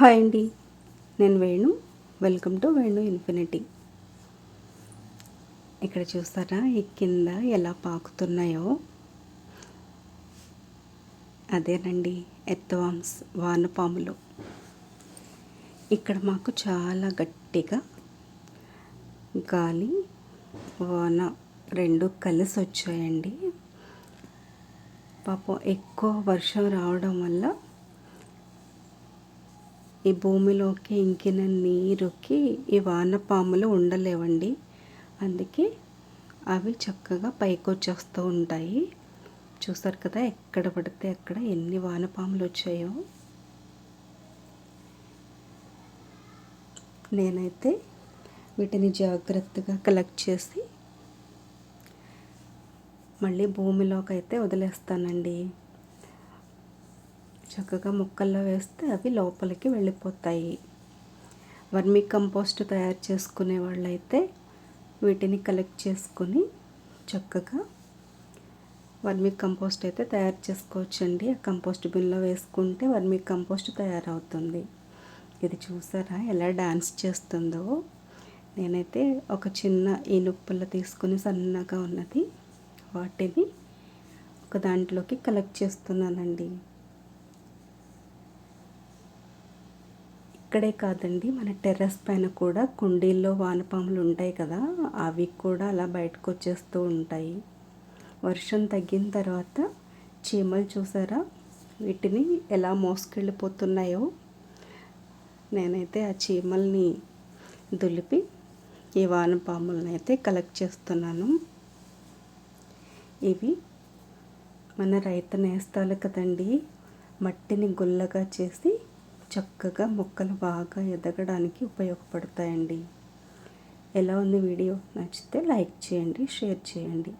Hi అండి. నేను Venu. Welcome to Venu infinity. ఇక్కడ చూస్తారా? ఈ కింద ఎలా పాకుతున్నాయో? అదేనండి ఎత్తవామ్స్ వానపాములు. ఇక్కడ మాకు చాలా గట్టిగా గాలి వాన రెండు కలిసి వచ్చాయండి. పాపం ఎక్కువ వర్షం రావడం వల్ల ఈ భూమిలోకి ఇంకిన నీరుకి ఈ వానపాములు ఉండలేవండి. అందుకే అవి చక్కగా పైకి వచ్చేస్తూ ఉంటాయి. చూసారు కదా ఎక్కడ పడితే అక్కడ ఎన్ని వానపాములు వచ్చాయో. నేనైతే వీటిని జాగ్రత్తగా కలెక్ట్ చేసి మళ్ళీ భూమిలోకి అయితే వదిలేస్తానండి. చక్కగా ముక్కల్లో వేస్తే అవి లోపలికి వెళ్ళిపోతాయి. వర్మి కంపోస్ట్ తయారు చేసుకునే వాళ్ళైతే వీటిని కలెక్ట్ చేసుకొని చక్కగా వర్మి కంపోస్ట్ అయితే తయారు చేసుకోవచ్చండి. ఆ కంపోస్ట్ బిన్లో వేసుకుంటే వర్మి కంపోస్ట్ తయారవుతుంది. ఇది చూసారా? ఎలా డాన్స్ చేస్తుందో. నేనైతే ఒక చిన్న ఈనుప్పుల తీసుకుని సన్నగా ఉన్నది. వాటిని ఒక దాంట్లోకి కలెక్ట్ చేస్తున్నానండి. ఇక్కడే కాదండి మన టెర్రస్ పైన కూడా కుండీల్లో వానపాములు ఉంటాయి కదా అవి కూడా అలా బయటకు వచ్చేస్తూ ఉంటాయి. వర్షం తగ్గిన తర్వాత చీమలు చూసారా? వీటిని ఎలా మోసుకెళ్ళిపోతున్నాయో? నేనైతే ఆ చీమల్ని దులిపి ఈ వానపాములను అయితే కలెక్ట్ చేస్తున్నాను. ఇవి మన రైతు నేస్తాలు కదండి మట్టిని గుల్లగా చేసి చక్కగా మొక్కలు బాగా ఎదగడానికి ఉపయోగపడతాయండి. ఎలా ఉంది వీడియో? నచ్చితే లైక్ చేయండి షేర్ చేయండి.